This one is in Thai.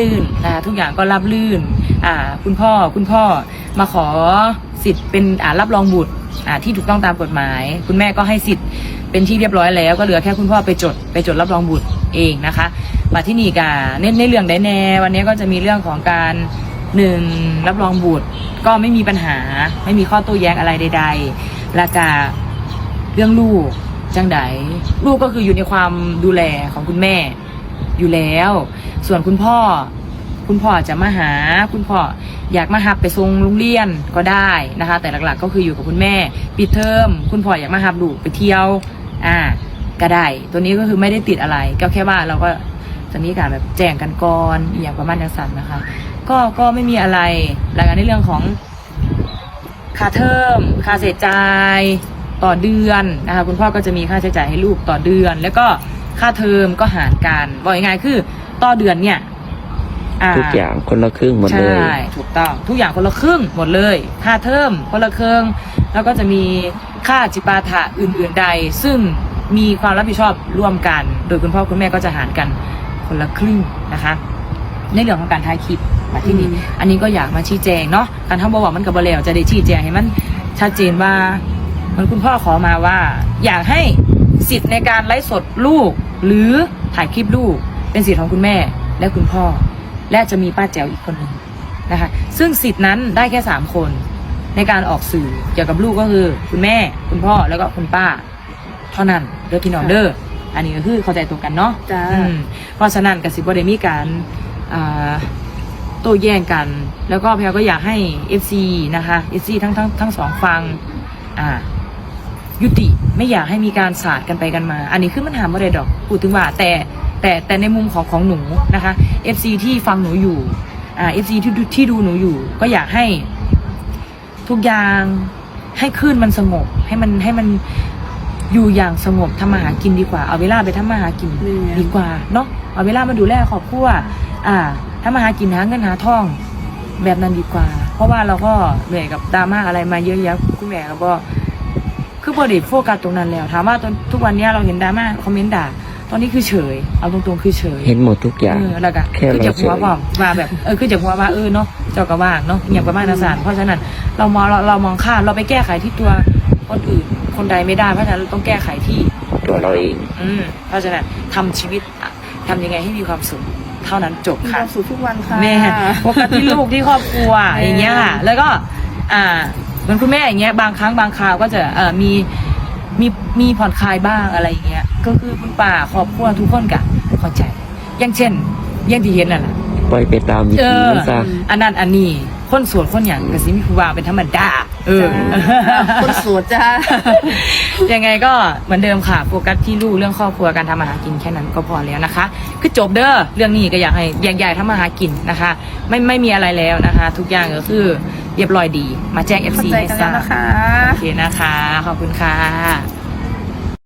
ลื่นนะคะทุกอย่างก็รับลื่นอ่าคุณพ่อคุณพ่อมาขอสิทธิ์เป็นอ่ารับรองบุตรอ่าที่ถูกต้องตามกฎหมาย คุณแม่ก็ให้สิทธิ์เป็นที่เรียบร้อยแล้ว ก็เหลือแค่คุณพ่อไปจดไปจดรับรองบุตรเองนะคะมาที่นี่กาในในเรื่องไดแน่วันนี้ก็จะมีเรื่องของการหนึ่งรับรองบุตรก็ไม่มีปัญหาไม่มีข้อโต้แย้งอะไรใดๆและกาเรื่องลูกจังไดลูกก็คืออยู่ในความดูแลของคุณแม่อยู่แล้ว ส่วนคุณพ่อ คุณพ่อจะมาหา คุณพ่ออยากมาหับไปส่งโรงเรียนก็ได้นะคะ แต่หลักๆ ก็คืออยู่กับคุณแม่ปิดเทอมคุณพ่ออยากมาหับลูไปเที่ยว อ่าก็ได้ ตัวนี้ก็คือไม่ได้ติดอะไร ก็แค่ว่าเราก็จะมีการแบบแจ้งกันก่อนอย่างประมาณนั้นสันนะคะ ก็ก็ไม่มีอะไรแล้วก็ในเรื่องของค่าเทอมค่าใช้จ่ายต่อเดือนนะคะคุณพ่อก็จะมีค่าใช้จ่ายให้ลูกต่อเดือน แล้วก็ค่าเทอมก็หารกันบอกยังไงคือ ต่อเดือนเนี่ยทุกอย่างคนละครึ่งหมดเลย ใช่ ถูกต้อง ทุกอย่างคนละครึ่งหมดเลย ค่าเทอมคนละครึ่ง แล้วก็จะมีค่าจิปาถะอื่น ๆ ใด ซึ่งมีความรับผิดชอบร่วมกัน โดยคุณพ่อคุณแม่ก็จะหารกันคนละครึ่งนะคะ ในเรื่องของการถ่ายคลิปมาที่นี่อืมอันนี้ก็อยากมาชี้แจงเนาะ การทำบอกว่ามันกับบแล้วจะได้ชี้แจงให้มันชัดเจนว่าเหมันคุณพ่อขอมาว่า อยากให้สิทธิ์ในการไลฟ์สดลูก หรือถ่ายคลิปลูก เป็นสิทธิ์ของคุณแม่และคุณพ่อ และจะมีป้าแจ๋วอีกคนหนึ่งนะคะ ซึ่งสิทธิ์นั้นได้แค่สามคน ในการออกสื่อเกี่ยวกับลูกก็คือคุณแม่ คุณพ่อแล้วก็คุณป้า เท่านั้นเดอร์พี่น้องเดอร์อันนี้ก็คือเข้าใจตรงกันเนาะจ้า อืมเพราะฉะนั้นกสิบได้มีการอ่าโต้แย้งกัน แล้วก็แพลก็อยากให้ FC นะคะ FC ทั้งทั้งทั้งสองฟังอ่า ยุติไม่อยากให้มีการสาดกันไปกันมา อันนี้คือมันหาไม่ได้ดอกพูดถึงว่าแต่ แต่แต่ในมุมของของหนูนะคะ FC ที่ฟังหนูอยู่อ่า FC ที่ดูที่ดูหนูอยู่ ก็อยากให้ทุกอย่างให้คลื่นมันสงบ ให้มันให้มันอยู่อย่างสงบทำมาหากินดีกว่า เอาเวลาไปทำมาหากินนี่ไง ดีกว่าเนาะเอาเวลามาดูแลครอบครัวอ่าทำมาหากินหาเงินหาทอง แบบนั้นดีกว่า เพราะว่าเราก็เหนื่อยกับดราม่าอะไรมาเยอะแยะคุณแม่ก็บอกคือบอดีโฟกัสตรงนั้นแล้ว ถามว่าตอนทุกวันเนี้ยเราเห็นดราม่าคอมเมนต์ด่า ตอนนี้คือเฉย เอาตรงๆคือเฉย เห็นหมดทุกอย่าง เออแล้วก็แค่คือเราจากหัวเฉยบอกว่าแบบเออคือจากหัวว่าเออเนาะเจ้าก็ว่างเนาะอย่างประมาณนั้นสารเพราะฉะนั้นเรามองเราเรามองข้ามเราไปแก้ไขที่ตัวคนอื่นคนใดไม่ได้เพราะฉะนั้นเราต้องแก้ไขที่ตัวเราเอง อืมเพราะฉะนั้นทำชีวิตอะทำยังไงให้มีความสุขเท่านั้นจบมีคค่ะ วามสุขทุกวันค่ะ แม่โฟกัสที่ลูกที่ครอบครัวแม่อย่างเงี้ยค่ะแล้วก็ อ่าเหมือนคุณแม่อย่างเงี้ยบางครั้งบางคราวก็จะเอ่อมีมีมีผ่อนคลายบ้างอะไรอย่างเงี้ย ก็คือคุณป่าครอบครัวทุกคนกะเข้าใจ อย่างเช่นอย่างที่เห็นน่ะนะปล่อยไปตามวิเอธีอมันซะอันนั้นอันนี้คนสวนคนอย่างกสิมีครูบาเป็นธรรมดาเออจ้าคนสวยจ้ายังไงก็เหมือนเดิมค่ะโฟกัสที่ลูกเรื่องครอบครัวการทำอาหารกินแค่นั้นก็พอแล้วนะคะ คือจบเด้อเรื่องนี้ก็อยากให้แยกย้ายทำอาหารกินนะคะ ไม่ไม่มีอะไรแล้วนะคะ ทุกอย่างก็คือเรียบร้อยดี มาแจ้งเข้า FC ใจให้กันทแล้ราวบนะคะโอเคนะคะ ขอบคุณค่ะ